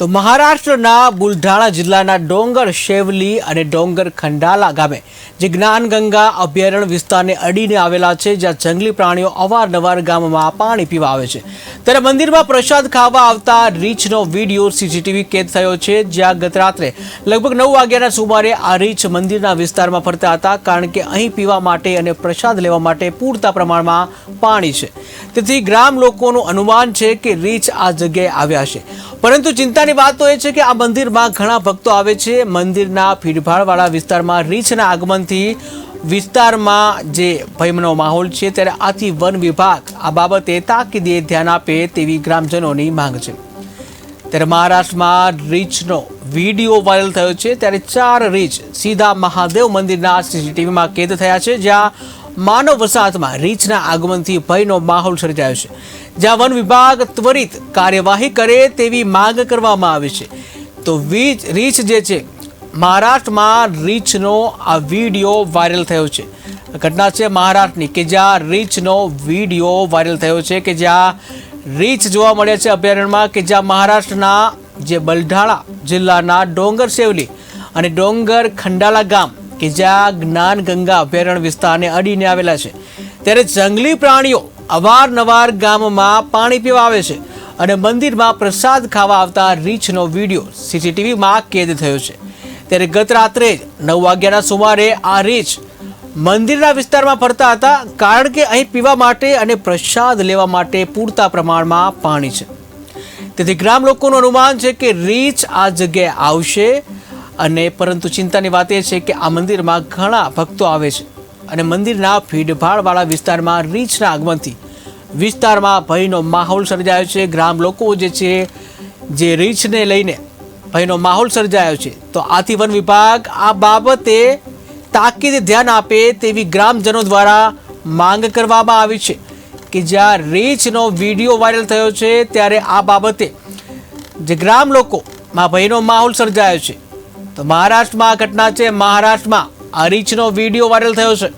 તો મહારાષ્ટ્રના બુલઢાણા જિલ્લાના ડોંગર શેવલી અને ડોંગર ખંડાલા ગામે જે જ્ઞાનગંગા અભયારણ્ય વિસ્તારને અડીને આવેલા છે, જ્યાં જંગલી પ્રાણીઓ અવારનવાર ગામમાં પાણી પીવા આવે છે. ત્યારે મંદિરમાં પ્રસાદ ખાવા આવતા રીંછનો વીડિયો સીસીટીવી કેદ થયો છે, જ્યાં ગત રાત્રે લગભગ નવ વાગ્યાના સુમારે આ રીંછ મંદિરના વિસ્તારમાં ફરતા હતા, કારણ કે અહીં પીવા માટે અને પ્રસાદ લેવા માટે પૂરતા પ્રમાણમાં પાણી છે. તેથી ગ્રામ લોકોનું અનુમાન છે કે રીંછ આ જગ્યાએ આવ્યા છે પરંતુ ચિંતાની વાત તો એ છે કે આ મંદિરમાં ઘણા ભક્તો આવે છે. મંદિરના ભીડભાડવાળા વિસ્તારમાં રીંછના આગમનથી વિસ્તારમાં જે ભયમનો માહોલ છે ત્યારે આથી વન વિભાગ આ બાબતે તાકીદે ધ્યાન આપે તેવી ગ્રામજનોની માંગ છે. ત્યારે મહારાષ્ટ્રમાં રીંછનો વીડિયો વાયરલ થયો છે. ત્યારે ચાર રીંછ સીધા મહાદેવ મંદિરના સીસીટીવીમાં કેદ થયા છે. જ્યાં માનવ વસાહતમાં રીંછના આગમનથી ભયનો માહોલ સર્જાયો છે, જ્યાં વન વિભાગ ત્વરિત કાર્યવાહી કરે તેવી માંગ કરવામાં આવી છે. તો વીજ રીંછ જે છે, મહારાષ્ટ્રમાં રીંછનો આ વીડિયો વાયરલ થયો છે. ઘટના છે મહારાષ્ટ્રની, કે જ્યાં રીંછનો વીડિયો વાયરલ થયો છે, કે જ્યાં રીંછ જોવા મળે છે અભયારણ્યમાં, કે જ્યાં મહારાષ્ટ્રના જે બલઢાણા જિલ્લાના ડોંગર સેવલી અને ડોંગર ખંડાલા ગામ કે જ્યાં જ્ઞાન ગંગા અભયારણ્ય વિસ્તારને અડીને આવેલા છે. ત્યારે જંગલી પ્રાણીઓ અવારનવાર ગામમાં પાણી પીવા આવે છે અને મંદિરમાં પ્રસાદ ખાવા આવતા રીંછનો વીડિયો સીસીટીવીમાં કેદ થયો છે. ત્યારે ગત રાત્રે જ નવ વાગ્યાના સુમારે આ રીંછ મંદિરના વિસ્તારમાં ફરતા હતા કારણ કે અહીં પીવા માટે અને પ્રસાદ લેવા માટે પૂરતા પ્રમાણમાં પાણી છે. તેથી ગ્રામ લોકોનું અનુમાન છે કે રીંછ આ જગ્યાએ આવશે અને પરંતુ ચિંતાની વાત એ છે કે આ મંદિરમાં ઘણા ભક્તો આવે છે. અને મંદિરના ભીડભાડવાળા વિસ્તારમાં રીંછના આગમનથી વિસ્તારમાં ભયનો માહોલ સર્જાયો છે. ગ્રામ લોકો જે છે, જે રીંછને લઈને ભયનો માહોલ સર્જાયો છે. તો આથી વન વિભાગ આ બાબતે તાકીદે ધ્યાન આપે તેવી ગ્રામજનો દ્વારા માંગ કરવામાં આવી છે કે જ્યાં રીંછનો વીડિયો વાયરલ થયો છે, ત્યારે આ બાબતે જે ગ્રામ લોકોમાં ભયનો માહોલ સર્જાયો છે. તો મહારાષ્ટ્રમાં આ ઘટના છે. મહારાષ્ટ્રમાં આ રીંછનો વીડિયો વાયરલ થયો છે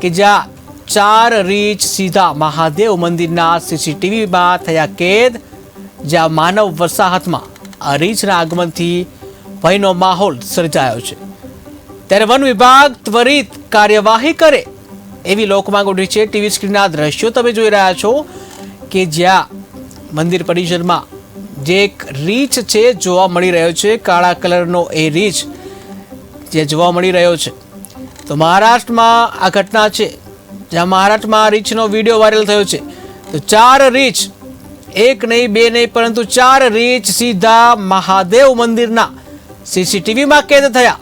કે જ્યાં ચાર રીંછ સીધા મહાદેવ મંદિરના સીસીટીવીમાં થયા કેદ, જ્યાં માનવ વસાહતમાં આ રીંછના આગમનથી ભયનો માહોલ સર્જાયો છે. ત્યારે વન વિભાગ ત્વરિત કાર્યવાહી કરે એવી લોકમાંગ ઉઠી છે. ટીવી સ્ક્રીનના દ્રશ્યો તમે જોઈ રહ્યા છો કે જ્યાં મંદિર પરિસરમાં જે એક રીંછ છે જોવા મળી રહ્યો છે, કાળા કલરનો એ રીંછ જે જોવા મળી રહ્યો છે. તો મહારાષ્ટ્રમાં આ ઘટના છે. જ્યાં મહારાષ્ટ્રમાં રીંછનો વીડિયો વાયરલ થયો છે. તો ચાર રીંછ એક નહીં, બે નહીં, પરંતુ ચાર રીંછ સીધા મહાદેવ મંદિરના સીસીટીવીમાં કેદ થયા.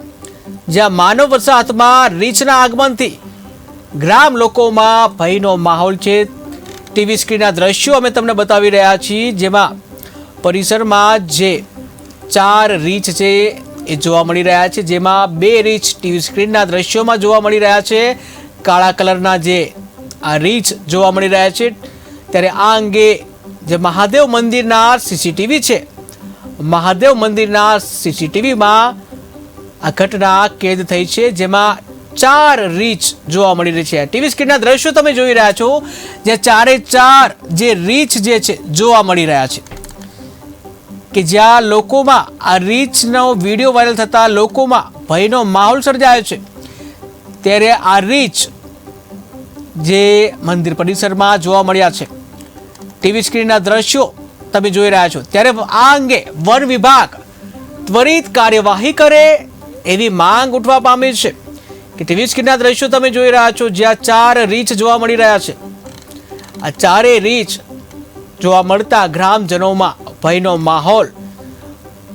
જ્યાં માનવ વસાહતમાં રીંછના આગમનથી ગ્રામ લોકોમાં ભયનો માહોલ છે. ટીવી સ્ક્રીનના દ્રશ્યો અમે તમને બતાવી રહ્યા છીએ, જેમાં પરિસરમાં જે ચાર રીંછ છે એ જોવા મળી રહ્યા છે, જેમાં બે રીંછ ટીવી સ્ક્રીનના દ્રશ્યોમાં જોવા મળી રહ્યા છે. કાળા કલરના જે આ રીચ જોવા મળી રહ્યા છે, ત્યારે આ અંગે જે મહાદેવ મંદિરના સીસીટીવી છે, મહાદેવ મંદિરના સીસીટીવીમાં આ ઘટના કેદ થઈ છે, જેમાં ચાર રીચ જોવા મળી રહી છે. ટીવી સ્ક્રીનના દ્રશ્યો તમે જોઈ રહ્યા છો જે ચારે ચાર જે રીંછ જે છે જોવા મળી રહ્યા છે. કે જ્યાં લોકોમાં આ રીંછનો વીડિયો વાયરલ થતાં લોકોમાં ભયનો માહોલ સર્જાયો છે. ત્યારે આ રીચ જે મંદિર પરિસરમાં જોવા મળ્યા છે. ટીવી સ્ક્રીનના દ્રશ્યો તમે જોઈ રહ્યા છો. ત્યારે આ અંગે વન વિભાગ ત્વરિત કાર્યવાહી કરે એવી માંગ ઉઠવા પામી છે. કે ટીવી સ્ક્રીનના દ્રશ્યો તમે જોઈ રહ્યા છો, જ્યાં ચાર રીચ જોવા મળી રહ્યા છે. આ ચારેય રીંછ જોવા મળતા ગ્રામજનોમાં ભયનો માહોલ.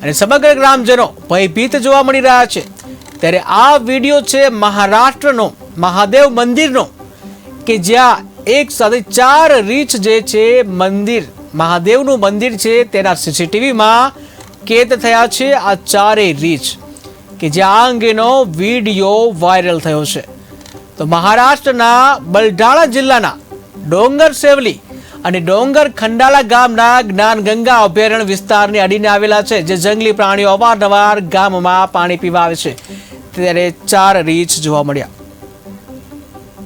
અને સમગ્ર ગ્રામજનો ભયભીત જોવા મળી રહ્યા છે. ત્યારે આ વીડિયો છે મહારાષ્ટ્રનો, મહાદેવ મંદિરનો, કે જ્યાં એક સાથે ચાર રીંછ જે છે મંદિર, મહાદેવનું મંદિર છે તેના સીસીટીવીમાં કેદ થયા છે આ ચારેય રીંછ, કે જે આ અંગેનો વીડિયો વાયરલ થયો છે. તો મહારાષ્ટ્રના બલઢાણા જિલ્લાના ડોંગર સેવલી અને ડોંગર ખંડાલા ગામના જ્ઞાન ગંગા અભયારણ્ય વિસ્તારને અડીને આવેલા છે, જે જંગલી પ્રાણીઓ અવારનવાર ગામમાં પાણી પીવા આવે છે. ત્યારે ચાર રીંછ જોવા મળ્યા.